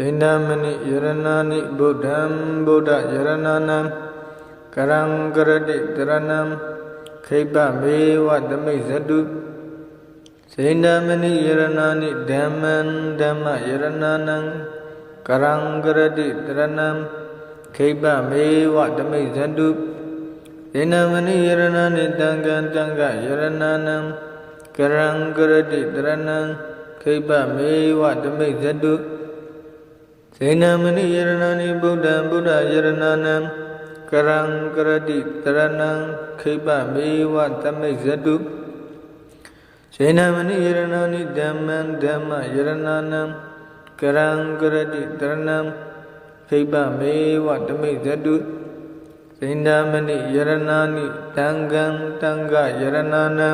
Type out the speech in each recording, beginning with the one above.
စေနမဏိယရဏာနိဗုဒ္ဓံဗုဒ္ဓယရဏနံကရံကရတိတရဏံခိပမေဝသမိဇတုစေနမဏိယရဏာနိဓမ္မံဓမ္မယရဏနံကရံကရတိတရဏံခိပမေဝသမိဇတုစေနမဏိယရဏာနိတံကံတံကယရဏနံကရံကရတိတရဏံခိပမေဝသမိဇတု စေနမဏိယရဏာနိဗုဒ္ဓံဗုဒ္ဓယရဏနံကရံကရတိတရဏံခိပမေဝသမိဇတုစေနမဏိယရဏာနိဓမ္မံဓမ္မယရဏနံကရံကရတိတရဏံခိပမေဝသမိဇတုစေနမဏိယရဏာနိတံကံတံကယရဏနံ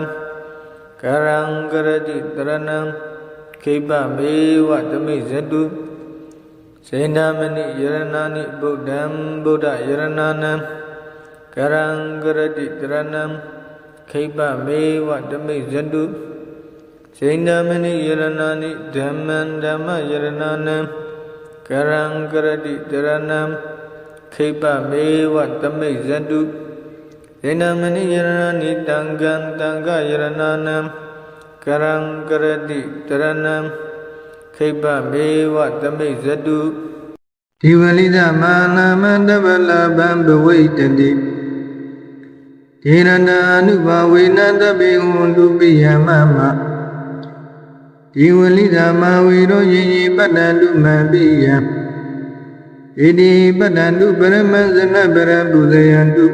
ကရံကရတိတရဏံခိပမေဝသမိဇတု စေနာမဏိယရဏာနိဗုဒ္ဓံဗုဒ္ဓယရဏနံကရံကရတိတရဏံခိပမေဝဓမိဇတုစေနာမဏိယရဏာနိဓမ္မံဓမ္မယရဏနံကရံကရတိတရဏံခိပမေဝဓမိဇတုစေနာမဏိယရဏာနိတံကံတံကယရဏနံကရံကရတိတရဏံ ခိပမေဝသမိဇတုဒီဝလိသမနာမတဗလဗံဘဝိတတိဒေရဏအနုဘဝေနတပိဟွန်တုပိယမမဒီဝလိသမဝေရောယင်ယပတ္တန္တုမံပိယံဣတိပတ္တန္တုပရမဇနပရပုဇယန္တု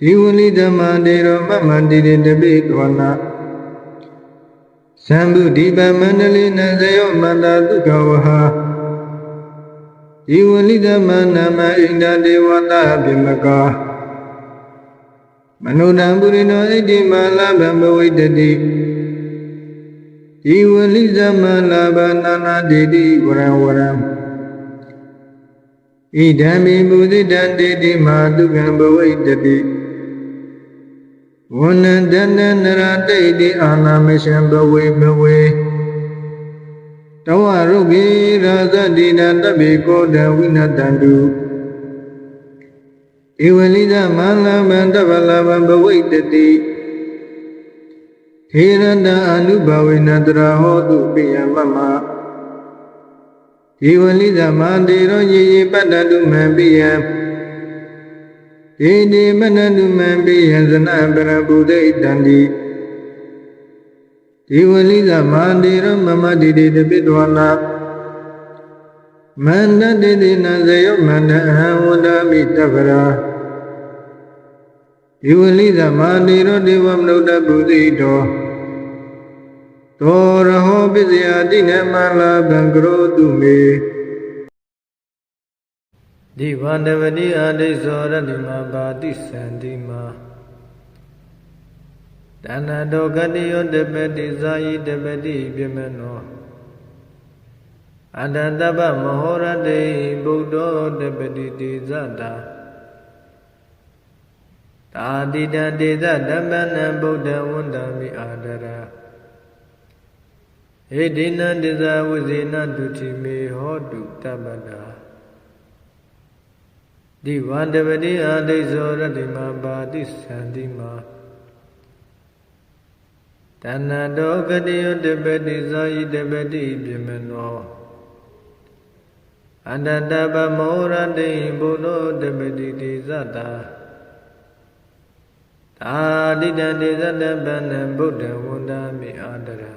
ဒီဝလိသမတေရောမမတိတေတပိကောနာ သံဗုဒိပမန္တလိနဇယောမန္တဒုက္ခဝဟာဤဝလိသမနာမဣန္ဒဒေဝတာပြမကာမနုဏံပုရိနောဣတိမလာဘံဘဝိတတိဤဝလိသမလာဘနာနာဒေတိဝရံဝရံဣဒံမိမုဒိတံဒေတိမာဒုက္ခံဘဝိတတိ ဝနန္တနနရတိတ်တိအာနာမရှံဘဝေဘဝေတဝရုဂေရာဇတိနာတပိကောတဝိနတန္တုဧဝလိသမန္လဗံတဗလဗံဘဝိတတိထေရတအနုဘဝေနတရာဟောတုပိယမမဧဝလိသမန္တေရောယေယေပတ္တတုမံပိယံ ဒေဒီမနတုမံပိယံဇနပရပုဒိတံတိဒီဝလိသမန္တေရမမတိတိတပိတဝနာမန္တတိတိနဇယောမန္တအဟံဝန္ဒမိတဗရာဒီဝလိသမန္တေရဒေဝမနုဿပုသိတောတောရဟောပစ္စယတိနမလာဘံကရောတုမေ ဒီဝန္တဝတိအဒိသောရတိမဘာတိသန္တိမာတဏ္ဍတောကတိယောတပတိဇာယိတပတိပြမနောအတတပမဟောရတေဗုဒ္ဓောတပတိတိဇတာတာတိတတေဇဓမ္မနံဗုဒ္ဓဝန္တမိအာဒရာဟေဒိနံတိဇဝဇေနတုတိမေဟောတုတပ္ပတာ ဒီဝန္တပတိအာဒိဇောရတိမပါတိသန္တိမာတဏ္ဏတောကတိယတပတိဇာယိတပတိပြမနောအန္တတပမောရတိဘုနောတပတိတိဇတာသာတိတံတေဇတပန္နဗုဒ္ဓဝန္တာမိအာတရာ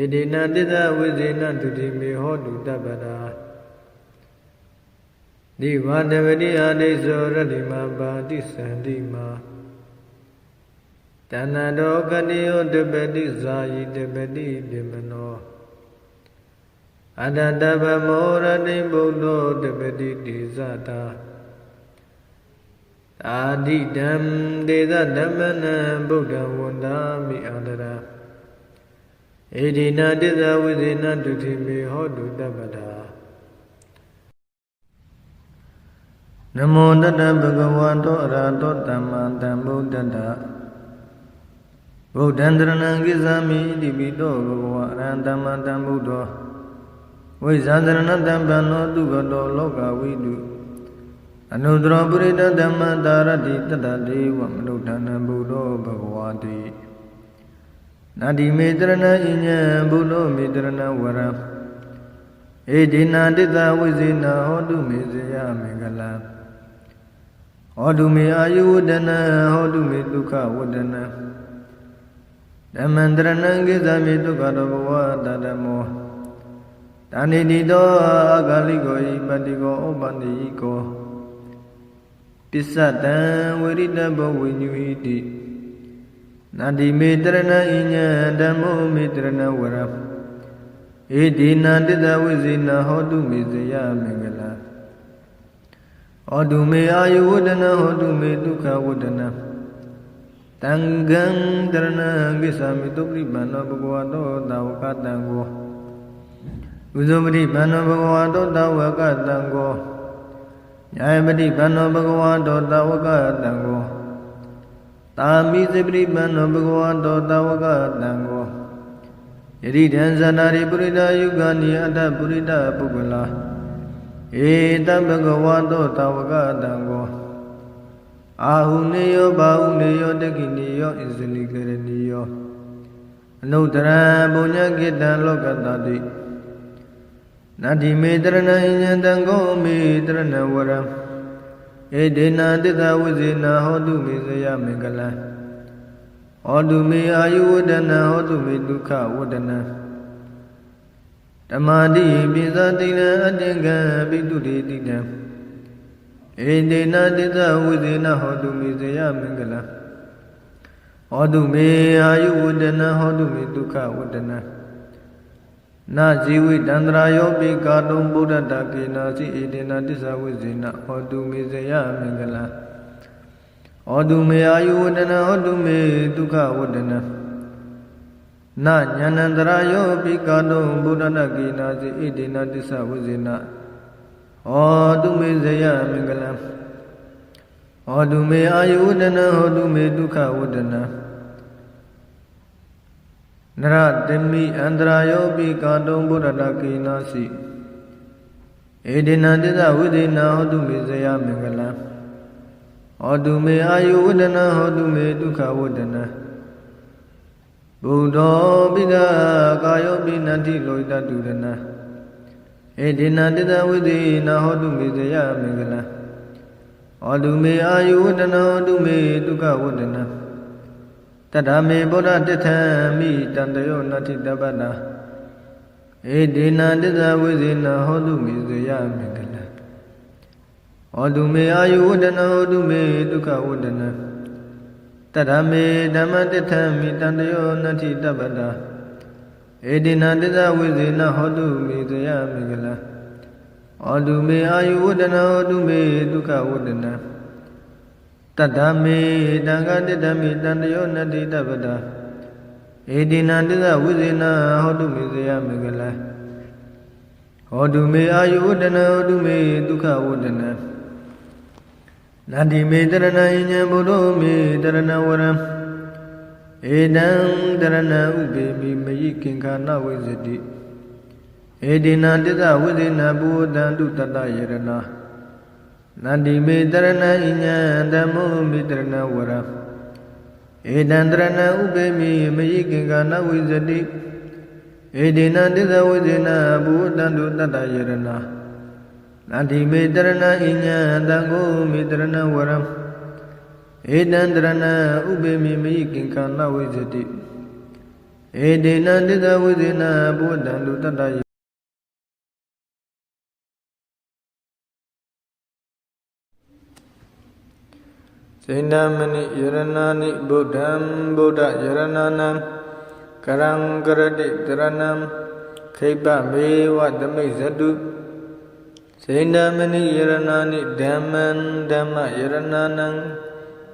ဧဒီနာတိသဝိဇေနတုတိမေဟောတုတပ္ပတာ ဒီဝန္တဝတိအာဒိသောရတိမပါတိသန္တိမာတဏ္ဏတောကတိယောတပတိဇာယိတပတိပြမနောအတတဗမောရတိဗုဒ္ဓောတပတိတိဇတာအာဒိတံဒေသဓမ္မနံဗုဒ္ဓဝန္တာမိအာဒရာဧဒီနာတိဇဝိဇေနတုတိမေဟောတုတပ္ပတာ နမောတတဗုဒ္ဓဝါတောအရဟတောသမ္မာသမ္ဗုဒ္ဓတ္တဗုဒ္ဓံတရဏံကိဇာမိတိပိတောဘဂဝါအရဟံသမ္မာသမ္ဗုဒ္ဓောဝိဇာသရဏတံပန္နောသူကတောလောကဝိတုအနုတ္တရောပုရိသဓမ္မတာရတိတတ္တဒေဝမနုဿာနံဘုဒ္ဓဘဂဝါတိနာတိမေတရဏဣညံဘုဒ္ဓမေတရဏဝရံဧဒီနာတိတဝိဇေနဟောတုမေဇယမင်္ဂလံ ဟောတုမေအာယုဝဒနံဟောတုမေဒုက္ခဝဒနံဓမ္မန္တရဏံကိသမေဒုက္ခတောဘဝတတမောတာနိတိတောအာဂလိကောဤပတိကောဩပန္တိကောပစ္စတံဝိရိတဘောဝိညုဟိတိနာတိမေတရဏဣညံဓမ္မောမေတရဏဝရဧဒီနာတတဝိဇေနဟောတုမေဇယမင်္ဂလာ ဟောတုမေအာယုဝဒနာဟောတုမေဒုက္ခဝဒနာတံဃံတရဏံကိသမိတုပရိပန္နောဘဂဝတောတာဝကတံကိုဥဇောပတိပန္နောဘဂဝတောတာဝကတံကိုညာယပတိပန္နောဘဂဝတောတာဝကတံကိုတာမိစေပတိပန္နောဘဂဝတောတာဝကတံကိုယတိတံဇန္နာရိပုရိဒယုဂာနိအတ္တပုရိဒပုဂ္ဂလာ ဧတဘဂဝတောတာဝကတံကိုအာဟုနေယောဘာဟုနေယောတကိနေယောဣဇလိကရဏီယောအနုတ္တရပုညကိတံလောကတတိနတ္တိမေတရဏိညံတံကောမေတရဏဝရံဧဒေနာတိသဝိဇေနာဟောတုမေဇယမင်္ဂလံဟောတုမေအာယုဝဒနာဟောတုမေဒုက္ခဝဒနာ ဓမ္မာတိပိဇာတိနံအတင်္ဂံပိတုတိတိတံဧဒေနာတိသဝိဇေနာဟောတုမေဇယမင်္ဂလံဟောတုမေအာယုဝဒနာဟောတုမေဒုက္ခဝဒနာနာဇီဝိတန္တရာယောပိကာတုံဗုဒ္ဓတကေနာစီဧတေနာတစ္ဆဝိဇေနဟောတုမေဇယမင်္ဂလံဟောတုမေအာယုဝဒနာဟောတုမေဒုက္ခဝဒနာ နာညာဏန္တရာယောပိကာတုံဗုဒ္ဓတကေနာစီဧတေနာတစ္ဆဝိဇေနဟောတုမေဇယမင်္ဂလံဟောတုမေအာယုဝဒနာဟောတုမေဒုက္ခဝဒနာနရတမိအန္တရာယောပိကာတုံဗုဒ္ဓတကေနာစီဧဒေနတိသဝိဒေနာဟောတုမေဇယမင်္ဂလံဟောတုမေအာယုဝဒနာဟောတုမေဒုက္ခဝဒနာ ဘုဒ္ဓောပိဒကာယောပိနန္တိလောဣတတုရဏဧဒေနတိသဝိဒေနာဟောတုမေဇယမင်္ဂလံဟောတုမေအာယုဝဒနာဟောတုမေဒုက္ခဝဒနာတတ္ထမေဗုဒ္ဓတထံမိတန္တယောနတ္ထိတပ္ပနာဧဒေနာတစ္ဆဝိဇေနဟောတုမေဇယမင်္ဂလဟောတုမေအာယုဝဒနာဟောတုမေဒုက္ခဝဒနာ တတ္ထမေဓမ္မတထံမိတန္တယောနတ္ထိတပ္ပနာဧဒေနာတစ္ဆဝိဇေနဟောတုမေဇယမင်္ဂလဟောတုမေအာယုဝဒနာဟောတုမေဒုက္ခဝဒနာတတ္တမေတံဃတတ္တမေတန္တယောနတိတပတာဧဒီနန္တသဝိဇေနဟောတုမေဇယမင်္ဂလဟောတုမေအာယုဝဒနာဟောတုမေဒုက္ခဝဒနာ နန္တိမေတရဏိညာဘုရောမေတရဏဝရံဧတံတရဏဥပေမိမယိကင်္ခာနဝိဇတိဧဒီနန္တသဝိဇေနဘုဒ္ဓံတုတတယရဏနန္တိမေတရဏဣညာဓမ္မောမေတရဏဝရဧတံတရဏဥပေမိမယိကင်္ဂနဝိဇတိဧဒေနတိသဝိဇေနဘုဒ္ဓံတုတတယရဏ နန္တိမေတရဏဣညာတံကိုမေတရဏဝရဧတံတရဏဥပေမိမယိကင်္ဂနဝိဇတိဧဒေနတိသဝိဇေနဘုဒ္ဓံတုတတစေနမဏိယရဏာနိဗုဒ္ဓံဗုဒ္ဓယရဏနံကရံကရတိတရဏံခိပမေဝသမိဇတု စေနမဏိယရဏာနိဓမ္မံဓမ္မယရဏနံ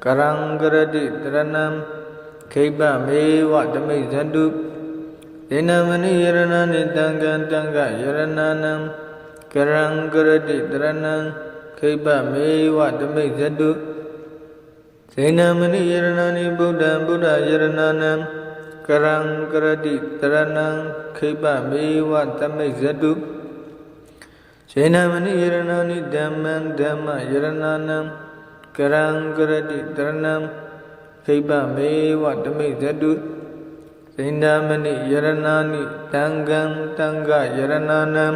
ကရံကရတိတရဏံခိပမေဝသမိဇတုစေနမဏိယရဏာနိတံဃံတံဃယရဏနံကရံကရတိတရဏံခိပမေဝသမိဇတုစေနမဏိယရဏာနိဗုဒ္ဓံဗုဒ္ဓယရဏနံကရံကရတိတရဏံခိပမေဝသမိဇတု စေနမဏိယရဏာနိဓမ္မံဓမ္မယရဏနံကရံကရတိတရဏံခိပမေဝတမိဇတုစေနမဏိယရဏာနိတံဃံတံဃယရဏနံ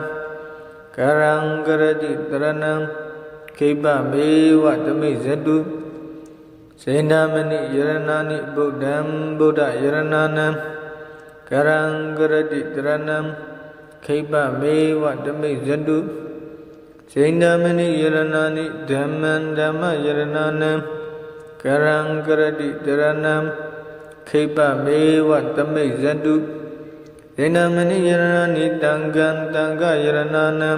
ကရံကရတိတရဏံခိပမေဝတမိဇတုစေနမဏိယရဏာနိဗုဒ္ဓံဗုဒ္ဓယရဏနံကရံကရတိတရဏံခိပမေဝတမိဇတု စေနမဏိယရဏာနိဓမ္မံဓမ္မယရဏနံကရံကရတိတရဏံခိပမေဝတမိဇတုစေနမဏိယရဏာနိတံဃံတံဃယရဏနံ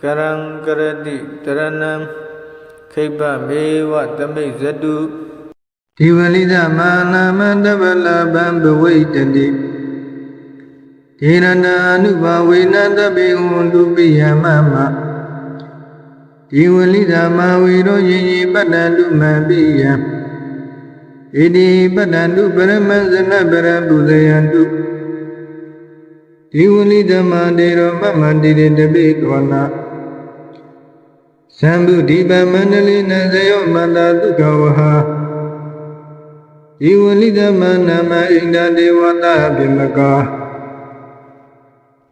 ကရံကရတိတရဏံခိပမေဝတမိဇတုဒီဝလိဒမာနာမတဗလဗံဘဝိတတိဒေရဏအနုဘဝေနတပိဟွန်တုပိယမမ ဒီဝလိဒမာဝေရောယင်ယပတ္တတုမပိယံဣတိပတ္တတုပရမဇနပရပုဇယံတုဒီဝလိဓမ္မတေရောမမတိတေတပိကောနာသံဗုဒိပမန္တလိနဇယောမန္တာဒုက္ခဝဟာဒီဝလိဓမ္မနာမဣန္ဒဒေဝတာပြမကာ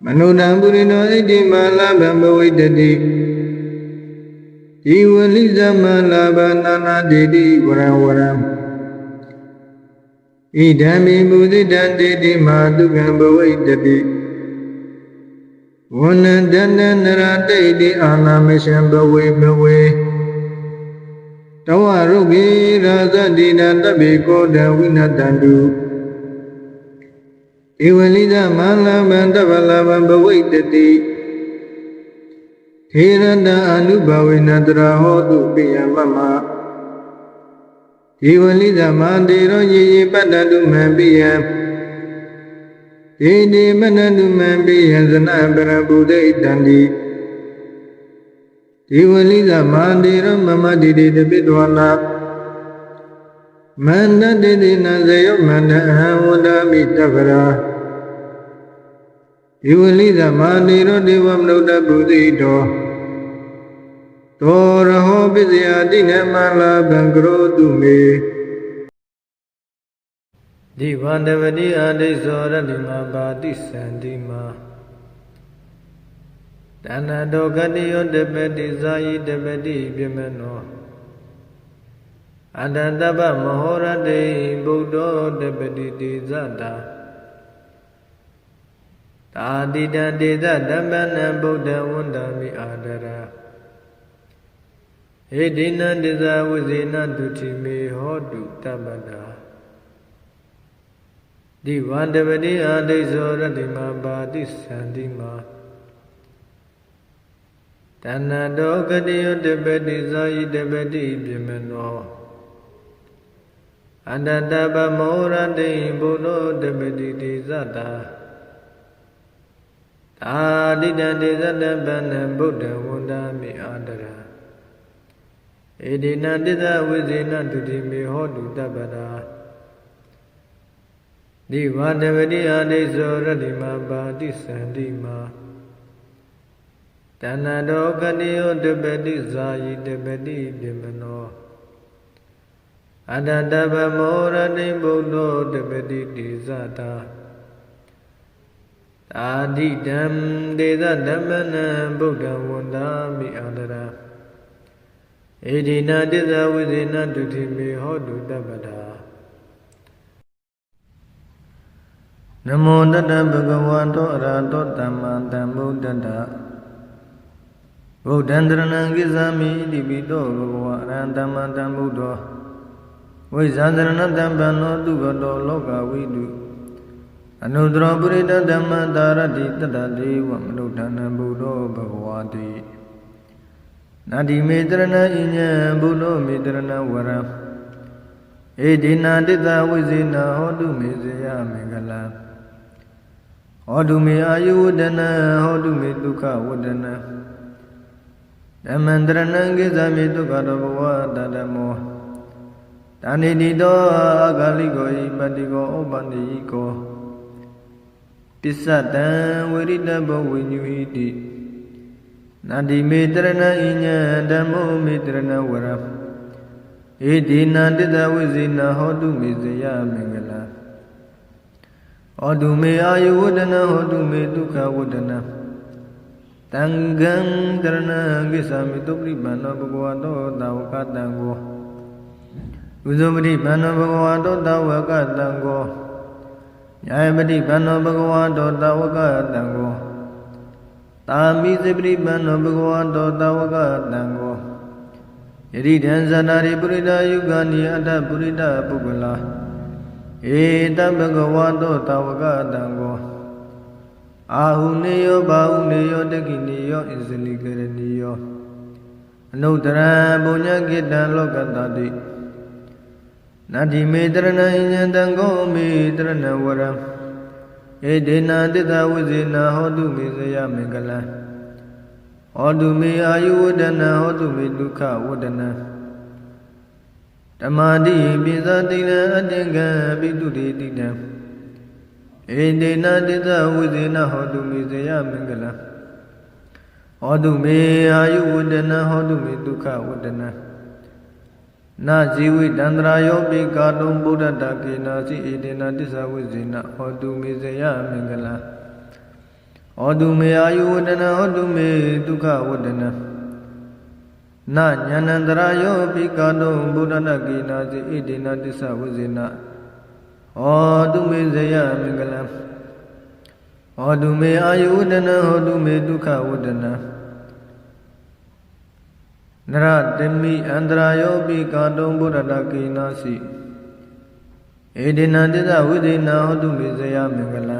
မနုဒံပုရိနောဣတိမာလဘံဘဝိတတိ ဒီဝလိသမလာဘနာနာဒေတိဝရဝရံဣဒံမိမုဒိတံတေတိမာဒုက္ခံဘဝိတတိဝနန္တနနရတိတိအာနာမရှံဘဝေဘဝေတဝရုဂေရာဇတိနတပိကောတဝိနတန္တုဧဝလိသမန္လဘံတဗလဘံဘဝိတတိ ထေရတအနုဘဝေနတရာဟောတုပိယမမဧဝလိသမန္တေရောယေယေပတ္တတုမံပိယံဧတိမနတုမံပိယံဇနပရပုဒိတန္တိဒီဝလိသမန္တေရောမမတိတိတပိတောနာမန္တတိတိနဇယောမန္တအဟံဝန္ဒမိတဗရာဒီ ဝလိသမန္တေရောဒေဝမနုဿပုသိတောတောရဟောပစ္စယတိနမလာဘံကရောတုမေဒီဝန္တဝတိအဒိသောရတိမပါတိသန္တိမာတဏ္ဍတောကတိယောတပတိဇာယိတပတိပြမနောအတ္တတပ္ပမဟောရတိဗုဒ္ဓောတပတိတိဇတာ တာတိတံတေဇဓမ္မနံဗုဒ္ဓဝန္တမိအာဒရာဟေဒိနံတေဇဝိဇေနတုတိမေဟောတုတပ္ပတာဒီဝန္တပတိအာဒိသောရတိမပါတိသန္တိမာတဏ္ဍတောကတိယတပတိဇာယိတပတိပြမနောအန္တတပမောရတိဘုရောတပတိတိဇတာ သာတိတံတေဇတပန္နဗုဒ္ဓဝန္တာမိအာတရာဧဒီနတိသဝိဇေနတုတိမေဟောတုတပ္ပတာဒီဝတဝတိအာဒိသောရတိမပါတိသန္တိမာတဏ္ဍတောကတိယောတပတိဇာယိတပတိပြမနောအတ္တတဗမောရတိဗုဒ္ဓောတပတိတိဇတာ အာဒိတံဒေသဓမ္မနံဗုဒ္ဓဝန္တာမိအာဒရာဧဒီနာတစ္ဆဝိဇေနတုတိမေဟောတုတပ္ပတာနမောတတဗုဒ္ဓဝါတောအရဟတောသမ္မာသမ္ဗုဒ္ဓတ္တဗုဒ္ဓံတရဏံကိသာမိတိပိတောဘဂဝါအရဟံသမ္မာသမ္ဗုဒ္ဓောဝိဇာတရဏတံပန္နောတုဂတောလောကဝိတု အနုတရောပုရိတဓမ္မတာရတိတတ္တဒေဝမနုဋ္ဌာနံဘုဒ္ဓောဘဂဝါတိနာတိမေတရဏဣညံဘုဒ္ဓောမေတရဏဝရံဧဒီနာတိတဝိဇေနဟောတုမေဇယမင်္ဂလံဟောတုမေအာယုဝဒနာဟောတုမေဒုက္ခဝဒနာဓမ္မန္တရဏံကိသမေဒုက္ခတောဘဝတတမောတာနိတိတောအာဂလိကောဤပတိကောဩပန္တိကော ပစ္စတံဝိရိတဘောဝိညုဟိတိနာတိမေတရဏဣညာဓမ္မောမေတရဏဝရဧဒီနာတတဝိဇေနဟောတုမေဇယမင်္ဂလာဟောတုမေအာယုဝဒနာဟောတုမေဒုက္ခဝဒနာတံဃံတရဏကိသမိတုပရိပန္နောဘဂဝတောတာဝကတံကိုဥဇုပတိပန္နောဘဂဝတောတာဝကတံကို ညာယပတိပန္နောဘဂဝတောတာဝကတံကိုတာမိစေပရိပန္နောဘဂဝတောတာဝကတံကိုယတိတံဇန္နာရိပုရိဒယုဂာနိအတ္တပုရိဒပုဂ္ဂလာဧတဘဂဝတောတာဝကတံကိုအာဟုနေယောဘာဟုနေယောတကိနေယောဣဇလိကရဏီယောအနုတ္တရပုညကိတံလောကတတိ နတ္တိမေတရဏိညံတံကိုမေတရဏဝရံဧဒေနာတိတဝိဇေနာဟောတုမေဇယမင်္ဂလံဟောတုမေအာယုဝဒနာဟောတုမေဒုက္ခဝဒနာဓမ္မာတိပိဇာတိလံအတ္တကံပိတုတိတိတံဧတေနတိသဝိဇေနဟောတုမေဇယမင်္ဂလံဟောတုမေအာယုဝဒနာဟောတုမေဒုက္ခဝဒနာ နာဇီဝိတန္တရာယောပိကာတုံဗုဒ္ဓတကေနာစီဧတေနတိသဝိဇေနဟောတုမေဇယမင်္ဂလံဟောတုမေအာယုဝဒနာဟောတုမေဒုက္ခဝဒနာနာညာနန္တရာယောပိကာတုံဗုဒ္ဓတကေနာစီဧတေနတိသဝိဇေနဟောတုမေဇယမင်္ဂလံဟောတုမေအာယုဝဒနာဟောတုမေဒုက္ခဝဒနာ နရတမိအန္တရာယောပိကာတုံဗုဒ္ဓတကေနာစီဧဒေနတိသဝိဒေနာဟောတုမေဇယမင်္ဂလံ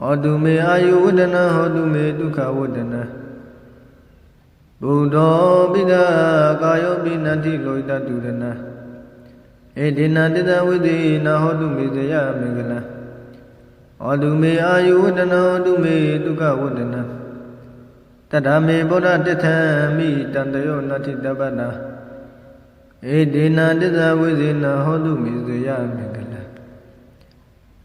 ဟောတုမေအာယုဝဒနာဟောတုမေဒုက္ခဝဒနာဘုဒ္ဓောပိဒကာယောပိနတိလောဣတတုရဏဧဒေနတိသဝိဒေနာဟောတုမေဇယမင်္ဂလံဟောတုမေအာယုဝဒနာဟောတုမေဒုက္ခဝဒနာ တတမေဗုဒ္ဓတထံမိတန္တယောနတ္ထိတပ္ပနာဧဒေနာတစ္ဆဝိဇေနဟောတုမေဇယမင်္ဂလ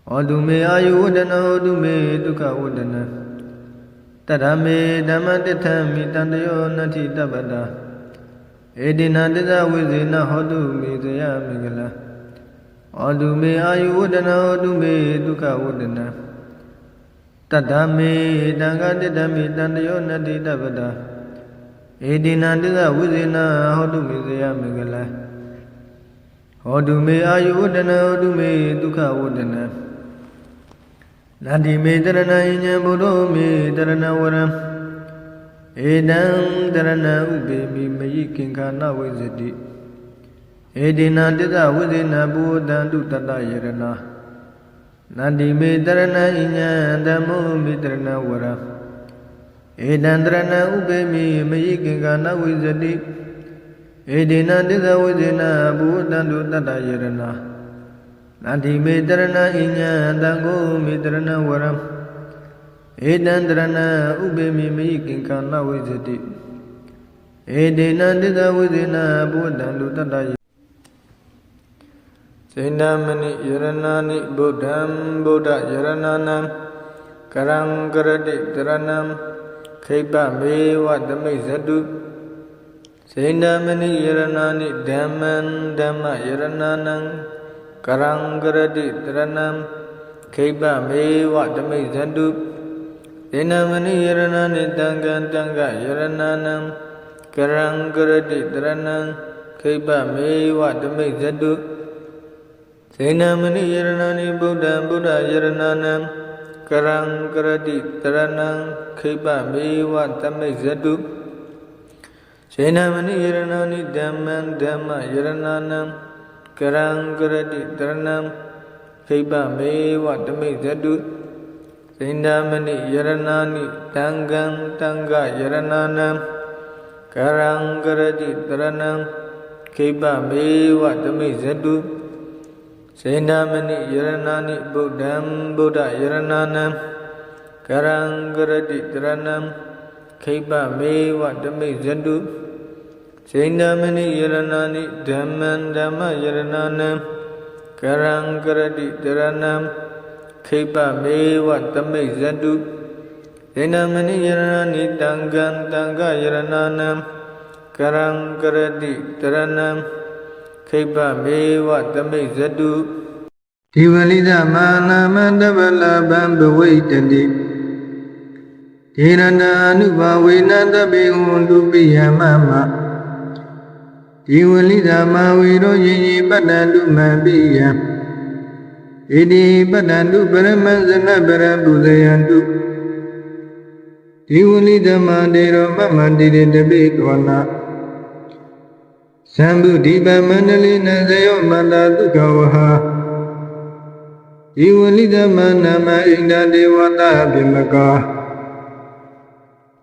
ဟောတုမေအာယုဝဒနာဟောတုမေဒုက္ခဝဒနာတတမေဓမ္မတထံမိတန္တယောနတ္ထိတပ္ပနာဧဒေနာတစ္ဆဝိဇေနဟောတုမေဇယမင်္ဂလဟောတုမေအာယုဝဒနာဟောတုမေဒုက္ခဝဒနာ တတ္တမေတံဃတတ္တမေတန္တယောနတိတပ္ပတာဧဒီနံတသဝိဇေနဟောတုမေဇယမင်္ဂလဟောတုမေအာယုဝဒနာဟောတုမေဒုက္ခဝဒနာနန္တိမေတရဏိညာဘုရောမေတရဏဝရံဧတံတရဏဥပေမိမယိကင်္ခာနဝိဇတိဧဒီနံတသဝိဇေနဘုဒ္ဓံတုတတ္တယရဏ နန္တိမေတရဏဣညာဓမ္မောမေတရဏဝရဧတံတရဏဥပေမိမယိကင်္ဂနာဝိဇတိဧဒေနတိသဝိဇေနဘုဒ္ဓံတုတတ္တယရဏနန္တိမေတရဏဣညာတံကိုမေတရဏဝရဧတံတရဏဥပေမိမယိကင်္ဂနာဝိဇတိဧဒေနတိသဝိဇေနဘုဒ္ဓံတုတတ္တ စေနမဏိယရဏာနိဗုဒ္ဓံဗုဒ္ဓယရဏနံကရံကရတိတရဏံခိပမေဝသမိဇတုစေနမဏိယရဏာနိဓမ္မံဓမ္မယရဏနံကရံကရတိတရဏံခိပမေဝသမိဇတုစေနမဏိယရဏာနိတံကံတံကယရဏနံကရံကရတိတရဏံခိပမေဝသမိဇတု စေနမဏိယရဏာနိဗုဒ္ဓံဗုဒ္ဓယရဏနံကရံကရတိတရဏံခိပမေဝတမိတ်ဇတုစေနမဏိယရဏာနိဓမ္မံဓမ္မယရဏနံကရံကရတိတရဏံခိပမေဝတမိတ်ဇတုစေနမဏိယရဏာနိတံဃံတံဃယရဏနံကရံကရတိတရဏံခိပမေဝတမိတ်ဇတု စေနာမဏိယရဏာနိဗုဒ္ဓံဗုဒ္ဓယရဏနံကရံကရတိတရဏံခိပမေဝတမိဇတုစေနာမဏိယရဏာနိဓမ္မံဓမ္မယရဏနံကရံကရတိတရဏံခိပမေဝတမိဇတုဒေနမနိယရဏနိတံကံတံကယရဏနံကရံကရတိတရဏံ ခိပ္ပမေဝသမိတ်ဇတုဒီဝလိဒမာနာမန္တဗလဗံဘဝိတတိဒေရဏာနုဘဝေနတပိဟွန်တုပိယမမဒီဝလိဒမာဝေရောယင်ဤပတ္တတုမပိယံဣတိပတ္တတုပရမဇနပရပုဇယံတုဒီဝလိဓမ္မတေရောမမတိတေတပိတောနာ သံဗုဒိပမန္တလိနဇယောမန္တာဒုက္ခဝဟာဒီဝလိဓမ္မနာမဣန္ဒဒေဝတာပိမကာ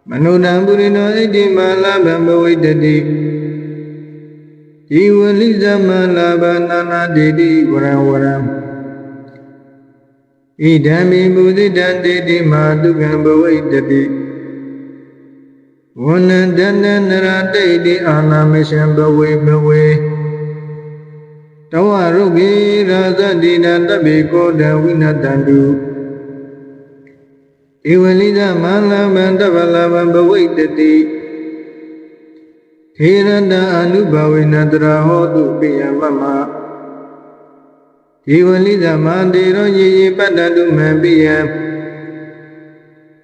မနုဒံပုရိနောဣတိမာလဗံဘဝိတတိဒီဝလိဓမ္မလာဘနာနာဒေတိဝရဝရံဣဒံမိမုဒိတံတေတိမာတုကံဘဝိတတိ ဝနန္တနနရတိတိအာနာမရှံဘဝေဘဝေတဝရုဂေရာဇတိနတပိကောတဝိနတန္တုဧဝလိသမန္လမန္တဗလဗံဘဝိတတိထေရတအနုဘဝေနတရာဟောတုပိယမမဧဝလိသမန္တေရောယေယေပတ္တတုမံပိယံ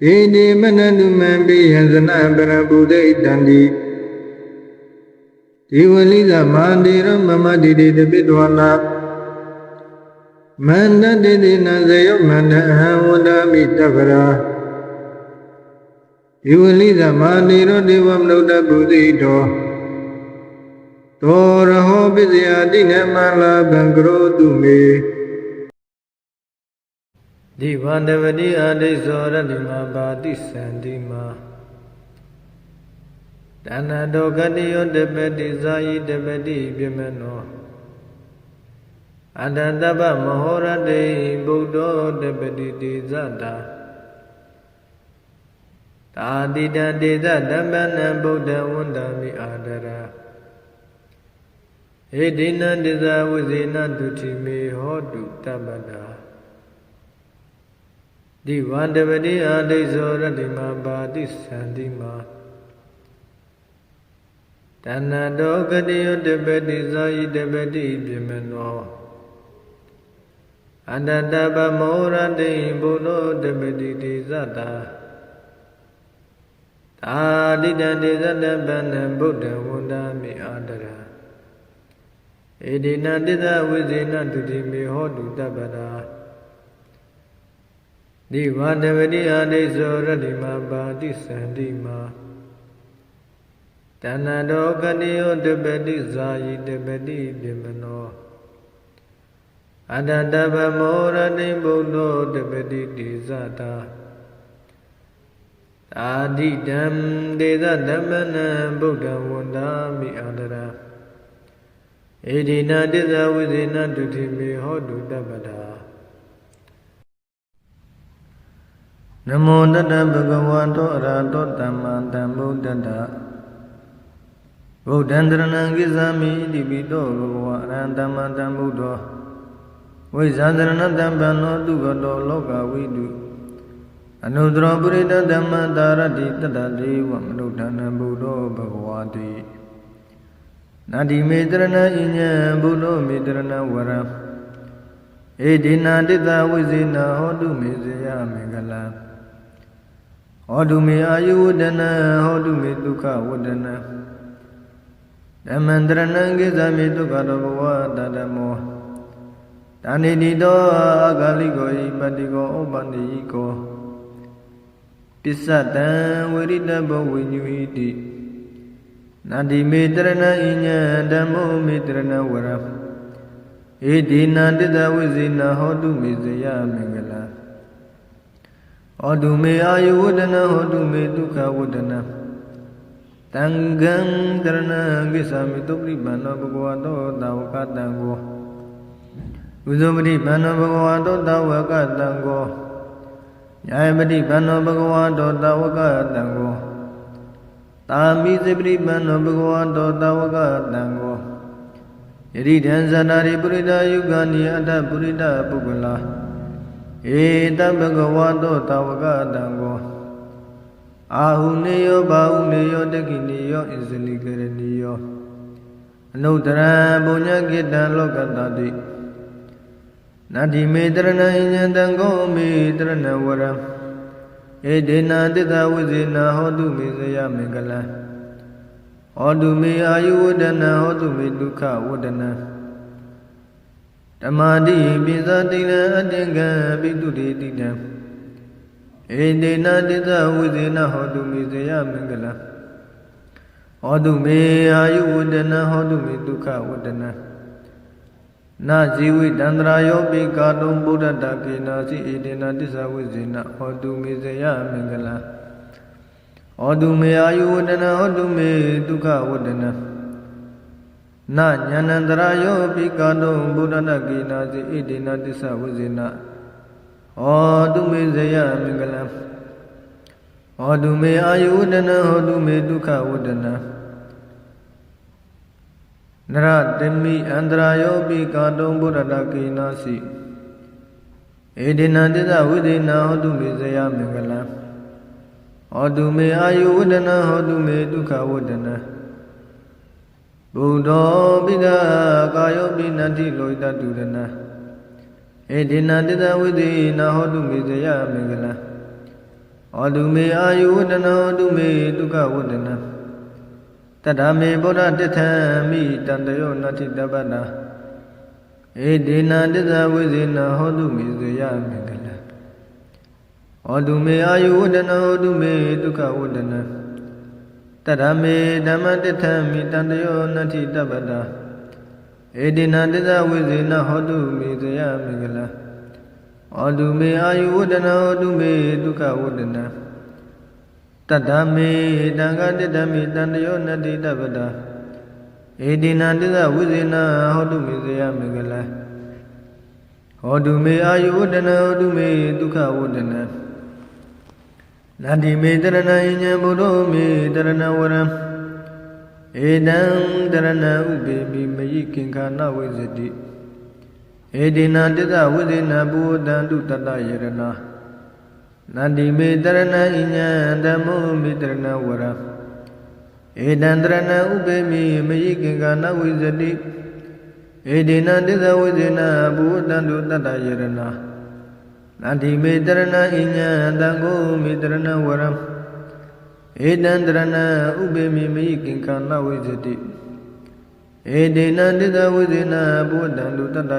ဣတိမနတုမံပိယံဇနပရပုဒိတံတိဒီဝလိသမန္တေရောမမတိတိတပိတဝနာမန္တတိတိနဇယောမန္တအဟံဝန္ဒမိတဗရာဒီဝလိသမန္တေရောဒေဝမနုဿပုသိတောတောရဟောပစ္စယတိနမလာဘံကရောတုမေ ဒီဝန္တဝတိအဒိဇောရတိမဘာတိသန္တိမာတဏ္ဍတောကတိယောတပတိဇာယိတပတိပြမနောအတ္တတပ္ပမဟောရတိဗုဒ္ဓောတပတိတိဇတာတာတိတတေဇဓမ္မနံဗုဒ္ဓဝန္တမိအာဒရာဟေဒိနံတိဇဝိဇေနတုတိမေဟောတုတပ္ပတာ ဒီဝန္တပတိအာဒိဇောရတိမပါတိသန္တိမာတဏ္ဏတောကတိယတပတိဇာယိတပတိပြမနောအတတပမောရတိဘုလောတပတိတိဇတာသာတိတံတေဇတပန္နဗုဒ္ဓဝန္တာမိအာတရာဧဒီနတိသဝိဇေနတုတိမေဟောတုတပ္ပတာ ဒီဝတ္တဝတိအာဒိဇောရတိမပါတိသန္တိမာတဏ္ဍတောကတိယောတပတိဇာယိတပတိပြမနောအတ္တတဗမောရတိဗုဒ္ဓောတပတိတိဇတာအာဒိတံဒေသဓမ္မနံဗုဒ္ဓဝန္တာမိအန္တရာဧဒီနာတစ္ဆဝိဇေနတုတိမေဟောတုတပ္ပတာ နမောတတဗုဒ္ဓဝါတောအရာတောတမ္မာတမ္ဗုဒ္ဓတဗုဒ္ဓံတရဏံကိသမိတိပိတောဘဂဝါအရဟံတမ္မာတမ္ဗုဒ္ဓောဝိဇာသရဏတံပန္နောတုကတောလောကဝိတုအနုတရောပုရိတဓမ္မတာရတိတတတေဝမနုဋ္ဌာနံဘုဒ္ဓောဘဂဝါတိနာတိမေတရဏဣညံဘုဒ္ဓောမေတရဏဝရံဧဒီနာတိတဝိဇေနဟောတုမေဇယမင်္ဂလံ ဟောတုမေအာယုဝဒနာဟောတုမေဒုက္ခဝဒနာဓမ္မန္တရဏံကိသမေဒုက္ခတောဘဝတတမောတဏိတိတောအာဂလိကောဤပတိကောဥပနိယကောပစ္စတံဝိရိတဘဝိညုဟိတိနာတိမေတရဏဣညံဓမ္မောမေတရဏဝရဧဒီနာတိတဝိဇိနာဟောတုမေဇယမင်္ဂလာ ဟောတုမေအာယုဝဒနာဟောတုမေဒုက္ခဝဒနာတံဃံတရဏကိသမိတုပရိပန္နောဘဂဝတောတာဝကတံကိုဥဇောပတိပန္နောဘဂဝတောတာဝကတံကိုညာယပတိပန္နောဘဂဝတောတာဝကတံကိုတာမိစေပတိပန္နောဘဂဝတောတာဝကတံကိုယတိတံဇန္တာရိပုရိဒယုဂာနိအတ္တပုရိဒပုဂ္ဂလာ ဧတဘဂဝတောတာဝကတံကိုအာဟုနေယောဘာဟုနေယောတကိနေယောဣဇလိကရဏီယောအနုတ္တရံပုညကိတံလောကတတိနတ္တိမေတရဏိညံတံကိုမေတရဏဝရံဧဒေနာတိတဝိဇေနာဟောတုမေဇယမင်္ဂလံဟောတုမေအာယုဝဒနာဟောတုမေဒုက္ခဝဒနာ ဓမ္မာတိပိဇာတိလံအတင်္ဂံပိတုတိတိတံဧတေနတိသဝိဇေနဟောတုမေဇယမင်္ဂလံဟောတုမေအာယုဝဒနာဟောတုမေဒုက္ခဝဒနာနာဇီဝိတန္တရာယောပိကာတုံဗုဒ္ဓတကေနာစီဧတေနတိသဝိဇေနဟောတုမေဇယမင်္ဂလံဟောတုမေအာယုဝဒနာဟောတုမေဒုက္ခဝဒနာ နညာနန္တရာယောပိကာတုံဗုဒ္ဓတကေနာစီဧတေနတိသဝိဇေနဟောတုမေဇယမင်္ဂလံဟောတုမေအာယုဝဒနာဟောတုမေဒုက္ခဝဒနာနရတမိအန္တရာယောပိကာတုံဗုဒ္ဓတကေနာစီဧဒေနတိသဝိဒေနာဟောတုမေဇယမင်္ဂလံဟောတုမေအာယုဝဒနာဟောတုမေဒုက္ခဝဒနာ ဘုဒ္ဓောပိဒကာယောပိနတိလောဣတတုရဏဧဒေနတိသဝိဒေနာဟောတုမေဇယမင်္ဂလံဟောတုမေအာယုဝဒနာဟောတုမေဒုက္ခဝဒနာတတ္တမေဗုဒ္ဓတထံမိတန္တယောနတ္ထိတပ္ပတာဧဒေနတစ္ဆဝိဇေနဟောတုမေဇယမင်္ဂလံဟောတုမေအာယုဝဒနာဟောတုမေဒုက္ခဝဒနာ တတ္တမေဓမ္မတထံမိတန္တယောနတ္ထိတပ္ပတာဧဒေနတစ္ဆဝိဇေနဟောတုမေဇယမင်္ဂလံဟောတုမေအာယုဝဒနာဟောတုမေဒုက္ခဝဒနာတတ္တမေတံဃာတတ္တမေတန္တယောနတိတပ္ပတာဧဒီနာတိသဝိဇေနဟောတုမေဇယမေကလဟောတုမေအာယုဝဒနာဟောတုမေဒုက္ခဝဒနာ နန္တိမေတရဏိညံဘုဒ္ဓမေတရဏဝရံဧတံတရဏဥပေမိမယိကင်္ခာနဝိဇတိဧဒီနာတိသဝိဇေနဘုဒ္ဓံတုတတ္တယရဏနန္တိမေတရဏဣညာဓမ္မောမေတရဏဝရဧတံတရဏဥပေမိမယိကင်္ဂနဝိဇတိဧဒေနတိသဝိဇေနဘုဒ္ဓံတုတတ္တယရဏ နန္တိမေတရဏဣညာတံကိုမေတရဏဝရဧတံတရဏဥပေမိမယိကင်္ဂနဝိဇတိဧဒေနတိသဝိဇေနဘုဒ္ဓံတုတတ္တ